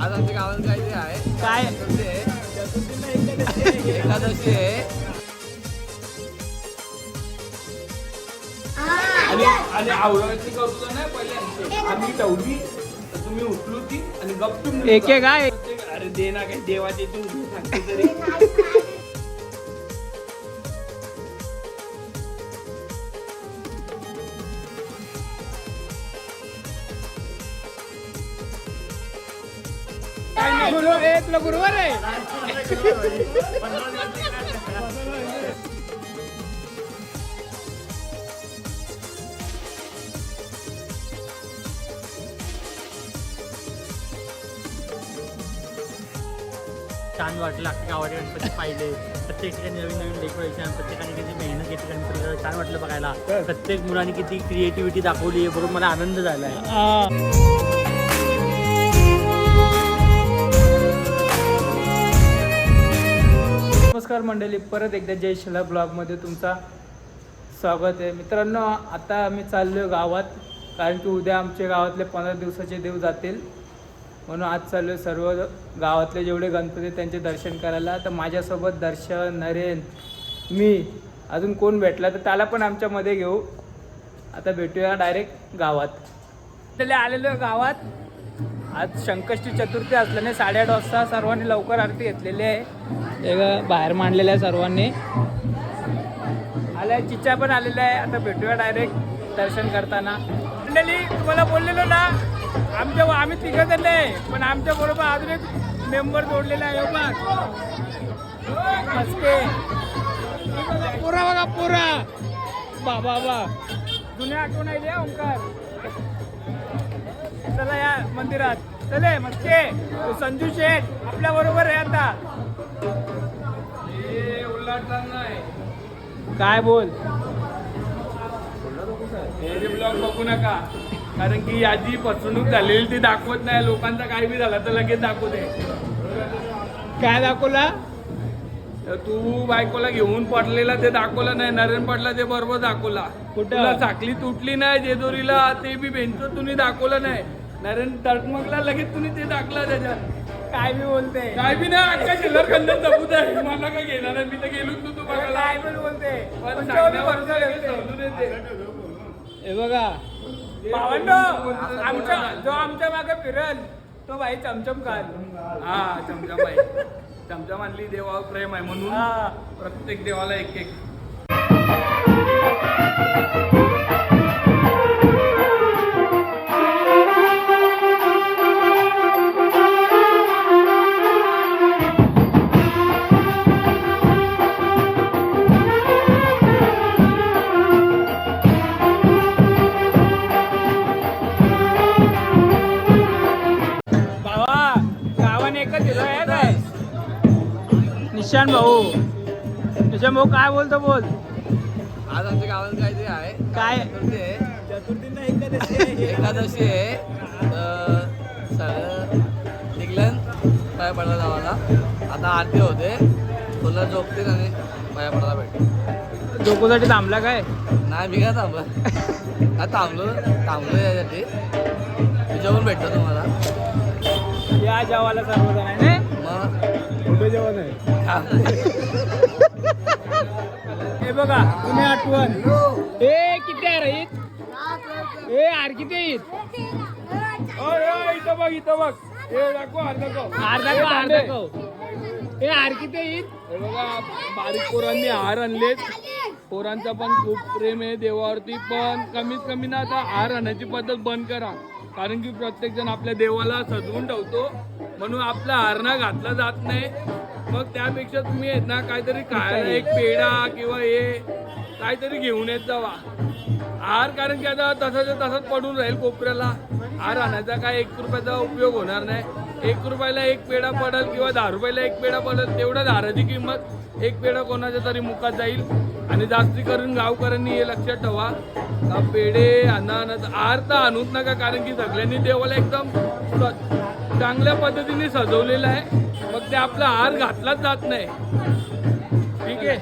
आज आमच्या गावात काय ते आहे. काय? एकादशी आहे. आणि आणि आवळाची करू नाही पहिले आम्ही ठेवली तर तुम्ही उचलू ती आणि गपचूप एक एक आहे. अरे दे ना काय देवाची तू तू सांगते तरी. तुला गुरुवार आहे. छान वाटलं गावाचे गणपती पाहिले. प्रत्येक ठिकाणी नवीन नवीन डेकोरेशन प्रत्येकाने किती मेहनत घेतली गणपती छान वाटलं बघायला. प्रत्येक मुलाने किती क्रिएटिव्हिटी दाखवली बरोबर मला आनंद झालाय. नमस्कार मंडळी परत एकदा जय शिला ब्लॉगमध्ये तुमचा स्वागत आहे. मित्रांनो आता आम्ही चाललो गावात कारण की उद्या आमच्या गावातले पंधरा दिवसाचे देव जातील. म्हणून आज चाललो सर्व गावातले जेवढे गणपती त्यांचे दर्शन करायला. तर माझ्यासोबत दर्शन नरेन मी अजून कोण भेटला तर त्याला पण आमच्यामध्ये घेऊ. आता भेटूया डायरेक्ट गावात. त्याला आलेलो गावात. आज संकष्टी चतुर्थी असल्याने साडेआठ वाजता सर्वांनी लवकर आरती घेतलेली आहे. बघा, बाहेर मांडलेलं आहे सर्वांनी. आल्या चिच्चा पण आलेल्या आहे. आता भेटूया डायरेक्ट दर्शन करताना. मंडळी तुम्हाला बोललेलो ना आमच्या आम्ही तिघं आहे पण आमच्या बरोबर अजून एक मेंबर जोडलेला आहे हो बघ. मस्के. पुरा बघा पुरा. बाबा बा जुन्या आठवण आहे ओंकार. चला या मंदिरात. चले मस्के तो संजू शेठ आपल्या बरोबर आहे आता. काय बोल? हे ब्लॉग बघू नका. कारण की याची फसवणूक झालेली ती दाखवत नाही. लोकांचा काय बी झाला तर लगेच दाखवते काय दाखवला? तू बायकोला घेऊन पडलेला ते दाखवलं नाही. नरेन पडला ते बरोबर दाखवला. कुठं? तुला साखली तुटली नाही जेजुरीला. ते बी बेंच तुम्ही दाखवलं नाही. नरेन तडमकला लगेच तुम्ही ते दाखला त्याच्यात. काय मी बोलते. काय बी नाही अख्खा शिल्लर खंडन जपूत आहे. मला काय घेणार आहे? मी तर गेलोच नव्हतो बघायला. काय पण बोलते. पण तुमच्यावर मी सांगण्यावर भरोसा लगेच ठेवते. समजून येते. हे बघा. भावंडो आमच्या जो आमच्या मागे फिरल तो भाई चमचम काल हा चमचम आहे चमचम आणली देवावर प्रेम आहे म्हणून हा. प्रत्येक देवाला एक एक निशान भाऊ. निशान भाऊ काय बोलतो बोल. आज आमच्या गावात काय ते आहे. काय? चतुर्थी आहे. एकादशी एकादशी आहे. तर सगळं निघलं पाया गावाला आता आरती होते. तुला झोपतील आणि पाया पडायला भेट झोपूसाठी थांबला काय? नाही मी काय थांबलं? हा थांबलो? थांबलो यासाठी. जेवण भेटतो तुम्हाला. या जेवायला सर्वजण आहे मग आहे? हे बघा तुम्ही आठवण. ए किती आहे रहित ए आर किती आहेत इथं? बघ इथं बघ. हे दाखव को ए आर किती आहेत हे बघा बारीक पोरांनी हार आणलेत. पोरांचा पण खूप प्रेम आहे देवावरती पण कमीत कमी ना आता हार आणायची पद्धत बंद करा. कारण की प्रत्येक जण आपल्या देवाला सजवून ठेवतो. म्हणून आपला हार घातला जात नाही. मग त्यापेक्षा तुम्ही आहेत ना काहीतरी खायला एक पेढा किंवा हे काहीतरी घेऊन येत जावा. हार कारण की आता तसाच्या तसाच पडून राहील कोपऱ्याला. हार आणायचा काय एक रुपयाचा उपयोग होणार नाही. एक रुपयाला एक पेढा पडेल किंवा दहा रुपयाला एक पेढा पडेल तेवढ्या हाराची किंमत. एक पेढा कोणाच्या तरी मुखात जाईल. आणि जास्ती करून गावकऱ्यांनी हे लक्षात ठेवा. का पेढे आणा हार तर आणूच नका कारण की सगळ्यांनी देवाला एकदम चांगल्या पद्धतीने सजवलेलं आहे. मग ते आपला हार घातलाच जात नाही. ठीक आहे?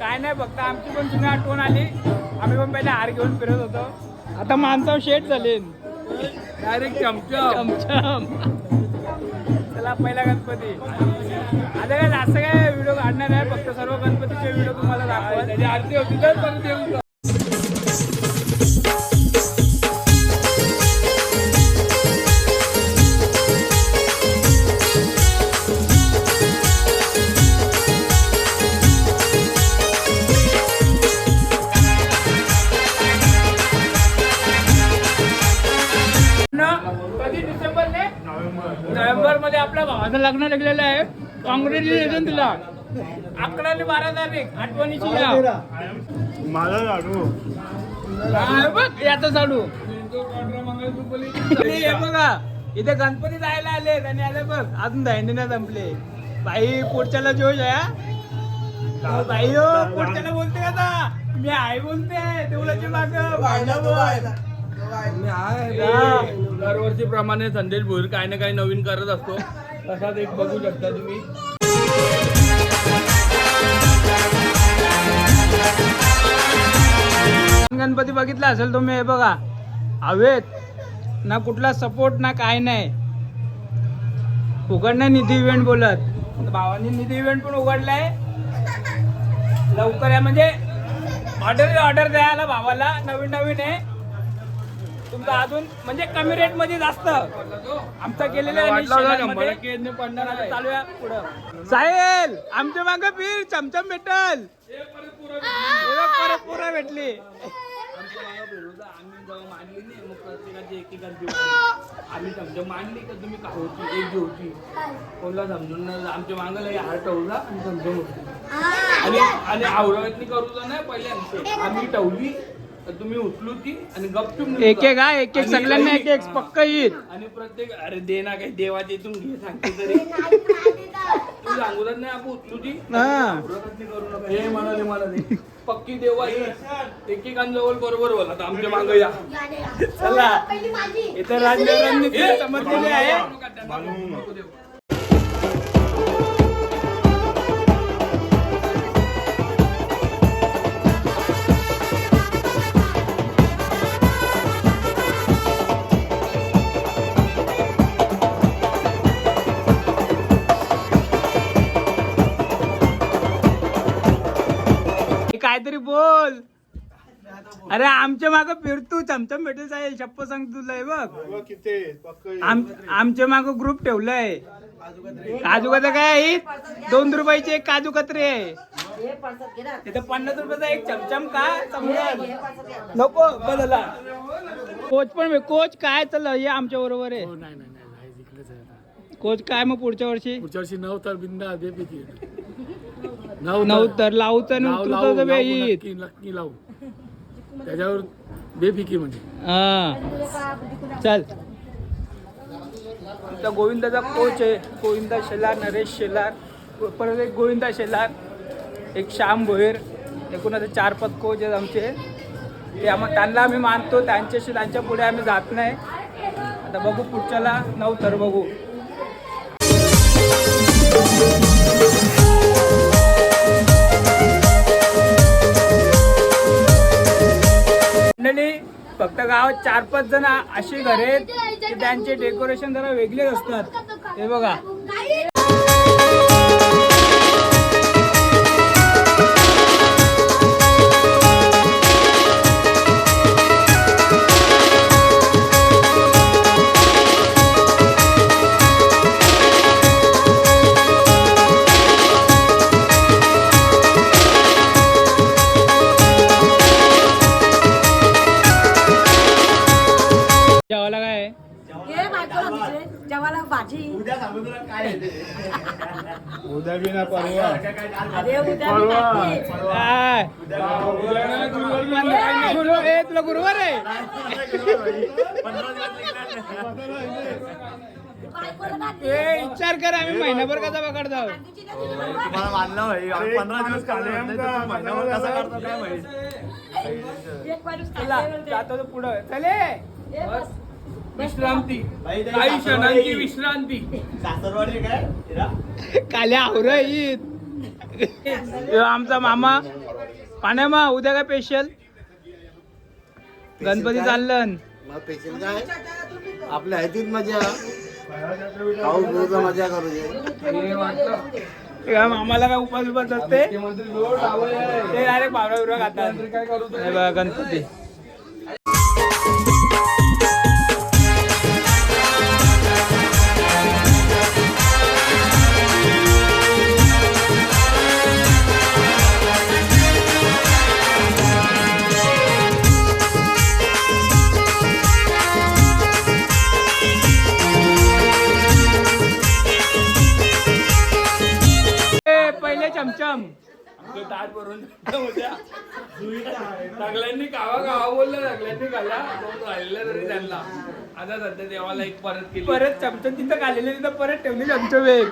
काय नाही फक्त आमची पण जुनी आठवण आली. आम्ही पण पहिले हार घेऊन फिरत होतो. आता माणसावर शेट झाले डायरेक्ट चमचा चमचम. आता पहिला गणपती. आता काय जास्त काय व्हिडिओ काढणार आहे? फक्त सर्व गणपतीचे व्हिडिओ तुम्हाला दाखवा आरती होती तर परत येऊन कॉंग्रॅच्युलेशन तुला अकरा आणि बारा तारीख आठवणीची या माझा लाडू बघ याचा चालू हे बघा इथे गणपती जायला आले आणि आले बघ अजून धांडी नाही संपले बाई पुढच्याला जोश आहे बाई हो पुढच्याला बोलते का आता? मी आहे बोलते देवळाची माग दरवर्षी प्रमाणे संदेश भोईर काही ना काही नवीन करत असतो. तसाच एक बघू शकता तुम्ही. गणपती बघितला असेल तुम्ही हे बघा. हवेत ना कुठला सपोर्ट ना काय नाही. उघडणार निधी इव्हेंट बोलत. भावानी निधी इव्हेंट पण उघडलाय. लवकर आहे म्हणजे ऑर्डर ऑर्डर द्यायला भावाला नवीन नवीन आहे. तुमचा अजून म्हणजे कमी रेटमध्ये जास्त. आमचा गेलेला साहेल आमच्या मागे पीर चमचम भेटल. हे बघ, आम्ही जेव्हा मांडली नाही मग प्रत्येकाची एक एक गणपती होती. आम्ही समजा मांडली का तुम्ही का होती एक जी होती कोणला समजून नाही. आमच्या मागाला हार ठेवला आणि समजून होती आणि आणि आवडतनी करू तर नाही पहिले आमचे. आम्ही तर तुम्ही उचलू ती आणि गपचूप एक एक जा. हा एक एक सगळ्यांना एक एक हा. पक्क येईल आणि प्रत्येक अरे दे ना काही देवाचे इथून घे सांगते तरी तू नाही आपण उचलू ती? हा. आवडतनी करू नका हे म्हणाले मला ते पक्की देवा ही एकेकांजवळ बरोबर बोला. आता आमच्या मागं या. चला. इथं समजलेली आहे. काहीतरी बोल. अरे आमच्या माग फिरतू चमचम भेटेल जाईल शप्प सांग तुला हे बघ. किती पक्क आम आमच्या माग ग्रुप ठेवलाय. काजू कत्रे काय आहे? दोन रुपयाची एक काजू कत्रे. आहे तिथं पन्नास रुपयाचा एक चमचम काय समजेल? नको बदला. कोच पण कोच काय चाललं? हे आमच्या बरोबर आहे. नाही नाही नाही जिंकलंच आहे आता. कोच काय मग पुढच्या वर्षी? पुढच्या वर्षी नऊ तर बिंदा दे नऊ नऊ तर लावूचं आणि लावू, येईल. नक्की नक्की त्याच्यावर बेफिकी म्हणजे. हा. चल. आमचा गोविंदाचा कोच आहे. गोविंदा शेलार नरेश शेलार. परत एक गोविंदा शेलार एक श्याम भोईर. एकूण आता चार पाच कोच आहेत आमचे. ते आम्हा त्यांना आम्ही मानतो. त्यांच्याशी त्यांच्या पुढे आम्ही जात नाही. आता बघू पुढच्याला. नऊ तर बघू. गावात चार पाच जण अशी घरे आहेत की त्यांचे डेकोरेशन जरा वेगळेच असतात. हे बघा. उद्या बी ना परवा. तुला गुरुवार आहे? विचार कर आम्ही महिनाभर कसा पकडत तुम्हाला मानलं भाई पंधरा दिवस काढले महिन्यावर कसा करतो काय माहिती? तो पुढं. चले. विश्रांती. काही क्षणांची विश्रांती. सासरवाडी काय? काल्या आवर ईद. आमचा मामा. पाण्यामा उद्या काय स्पेशल गणपती चाललं. काय? आपल्या हातीत मजा. मजा करू दे. हे वाटलं हे काय आम्हाला काय उपास उपास असते ते डायरेक्ट खातात. हे गणपती. चमचम ताट भरून उद्या. सगळ्यांनी गावा गावा बोललं सगळ्यांनी खाल्ला राहिलेलं तरी त्यांना. आता सध्या देवाला एक परत केली. परत चमचम तिथं खाल्लेले तिथं परत ठेवले चमचम एक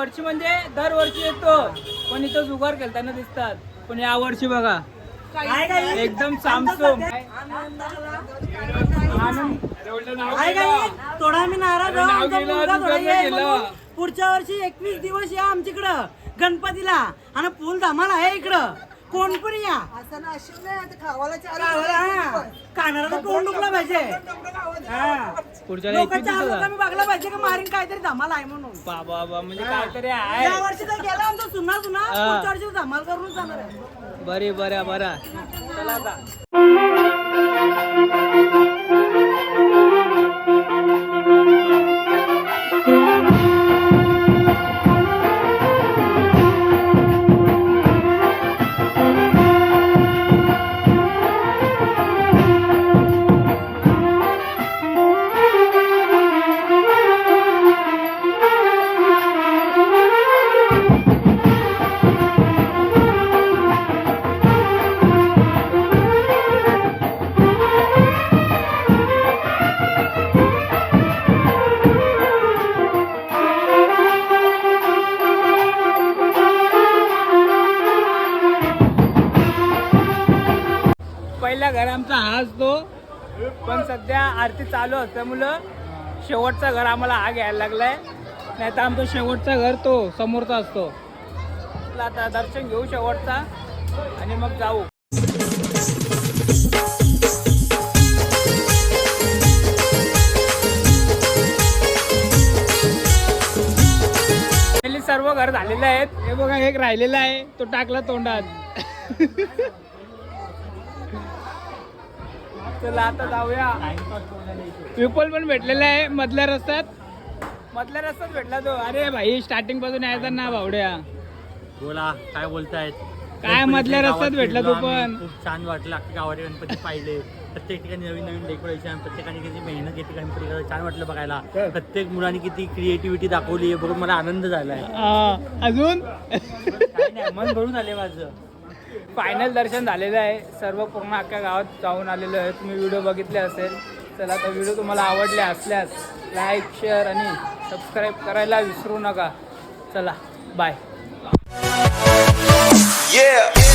वर्षी म्हणजे वर्षी दरवर्षी येतो. पण इथं जुगार खेळताना दिसतात. पण या वर्षी बघा. एकदम सामसूम? थोडा मी नाराज आहो, नाव आमचा गेलं, मुलगा तू थोडा कसं ये गेलं? म्हणून पुढच्या वर्षी एकवीस दिवस या आमच्याकडं. गणपतीला. आणि फुल धमाल आहे इकडं. कोण पण या. गावाला, हा. कानाला तर कोण डुकला पाहिजे. हा. पुढच्या लोकांच्या हात लोकांनी बघला पाहिजे का मारीन काहीतरी धमाल आहे म्हणून. बाबा बाबा म्हणजे काहीतरी आहे. या वर्षी तर गेला आमचा सुना सुना हा. पुढच्या वर्षी धमाल करून जाणार आहे. बरे बऱ्या बरा. चला आता. घर आमचा हा असतो पण सध्या आरती चालू असल्यामुळं शेवटचा घर आम्हाला हा घ्यायला लागलाय. नाही तर आमचा शेवटचा घर तो समोरचा असतो. आता दर्शन घेऊ शेवटचा आणि मग जाऊ. सर्व घर झालेले आहेत. हे बघा एक राहिलेला आहे. तो टाकला तोंडात. चला आता जाऊया. विपुल पण भेटलेला आहे मधल्या रस्त्यात. मधल्या रस्त्यात भेटला तो. अरे भाई स्टार्टिंगपासून यायचा ना भावड्या. बोला काय बोलतायत? काय मधल्या रस्त्यात भेटला तू पण. खूप छान वाटलं अख्खे गावाचे गणपती पाहिले. प्रत्येक ठिकाणी नवीन नवीन डेकोरेशन प्रत्येकाने किती मेहनत घेतली गणपती करायला. छान वाटलं बघायला. प्रत्येक मुलांनी किती क्रिएटिव्हिटी दाखवली आहे. बघून मला आनंद झालाय. हा, अजून? मन भरून आले माझं. फायनल दर्शन झालेलं आहे. सर्व पूर्ण अख्ख्या गावात जाऊन आलेलो आहे. तुम्ही व्हिडिओ बघितले असेल. चला तर व्हिडिओ तुम्हाला आवडले असल्यास लाईक शेअर आणि सबस्क्राईब करायला विसरू नका. चला बाय Yeah.